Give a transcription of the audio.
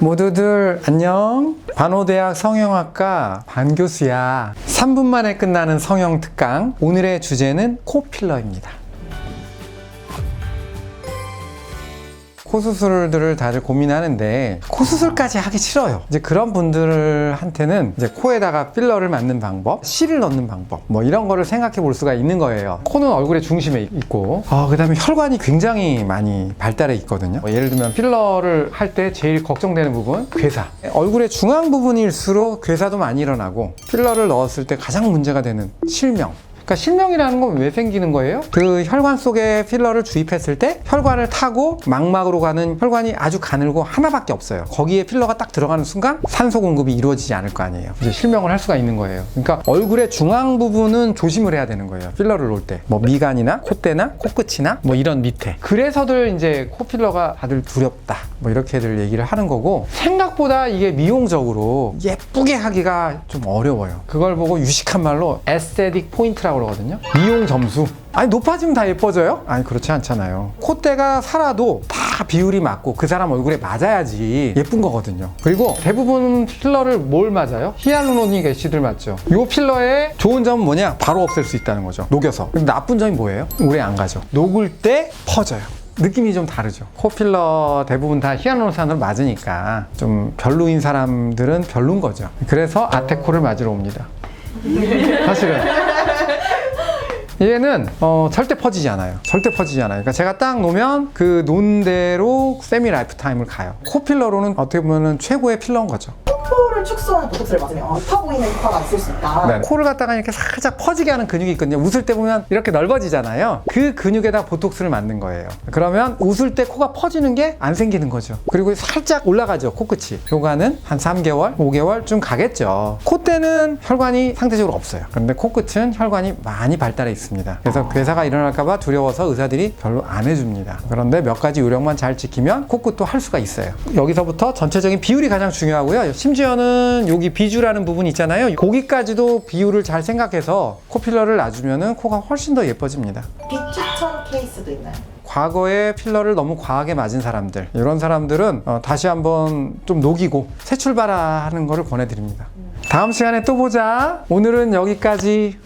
모두들 안녕. 반호대학 성형학과 반교수야. 3분 만에 끝나는 성형 특강. 오늘의 주제는 코필러입니다. 코 수술들을 다들 고민하는데 코 수술까지 하기 싫어요. 이제 그런 분들한테는 이제 코에다가 필러를 맞는 방법, 실을 넣는 방법, 뭐 이런 거를 생각해 볼 수가 있는 거예요. 코는 얼굴의 중심에 있고, 어, 그다음에 혈관이 굉장히 많이 발달해 있거든요. 뭐 예를 들면 필러를 할 때 제일 걱정되는 부분, 괴사. 얼굴의 중앙 부분일수록 괴사도 많이 일어나고 필러를 넣었을 때 가장 문제가 되는 실명. 그러니까 실명이라는 건 왜 생기는 거예요? 그 혈관 속에 필러를 주입했을 때 혈관을 타고 망막으로 가는 혈관이 아주 가늘고 하나밖에 없어요. 거기에 필러가 딱 들어가는 순간 산소 공급이 이루어지지 않을 거 아니에요. 이제 실명을 할 수가 있는 거예요. 그러니까 얼굴의 중앙 부분은 조심을 해야 되는 거예요. 필러를 놓을 때. 뭐 미간이나 콧대나 코끝이나 뭐 이런 밑에. 그래서들 이제 코필러가 다들 두렵다. 뭐 이렇게들 얘기를 하는 거고 생각보다 이게 미용적으로 예쁘게 하기가 좀 어려워요. 그걸 보고 유식한 말로 에스테틱 포인트라고 그러거든요. 미용 점수. 아니 높아지면 다 예뻐져요? 아니 그렇지 않잖아요. 콧대가 살아도 다 비율이 맞고 그 사람 얼굴에 맞아야지 예쁜 거거든요. 그리고 대부분 필러를 뭘 맞아요? 히알루로닉 애시드를 맞죠. 이 필러의 좋은 점은 뭐냐? 바로 없앨 수 있다는 거죠. 녹여서. 근데 나쁜 점이 뭐예요? 오래 안 가죠. 녹을 때 퍼져요. 느낌이 좀 다르죠. 코필러 대부분 다 히알루론산으로 맞으니까 좀 별로인 사람들은 별론 거죠. 그래서 아테코를 맞으러 옵니다. 사실은. 얘는 어, 절대 퍼지지 않아요. 절대 퍼지지 않아요. 그러니까 제가 딱 놓으면 그 놓은 대로 세미 라이프 타임을 가요. 코필러로는 어떻게 보면 최고의 필러인 거죠. 코를 축소하는 보톡스를 맞으면 아파 보이는 효과가 있을 수 있다. 네. 코를 갖다가 이렇게 살짝 퍼지게 하는 근육이 있거든요. 웃을 때 보면 이렇게 넓어지잖아요. 그 근육에다 보톡스를 맞는 거예요. 그러면 웃을 때 코가 퍼지는 게 안 생기는 거죠. 그리고 살짝 올라가죠. 코끝이. 요가는 한 3개월, 5개월쯤 가겠죠. 콧대는 혈관이 상대적으로 없어요. 그런데 코끝은 혈관이 많이 발달해 있습니다. 그래서 괴사가 일어날까봐 두려워서 의사들이 별로 안 해줍니다. 그런데 몇 가지 요령만 잘 지키면 코끝도 할 수가 있어요. 여기서부터 전체적인 비율이 가장 중요하고요. 심지어는 여기 비주라는 부분 있잖아요. 거기까지도 비율을 잘 생각해서 코필러를 놔주면은 코가 훨씬 더 예뻐집니다. 비추천 케이스도 있나요? 과거에 필러를 너무 과하게 맞은 사람들 이런 사람들은 어, 다시 한번 좀 녹이고 새 출발하는 것을 권해드립니다. 다음 시간에 또 보자. 오늘은 여기까지.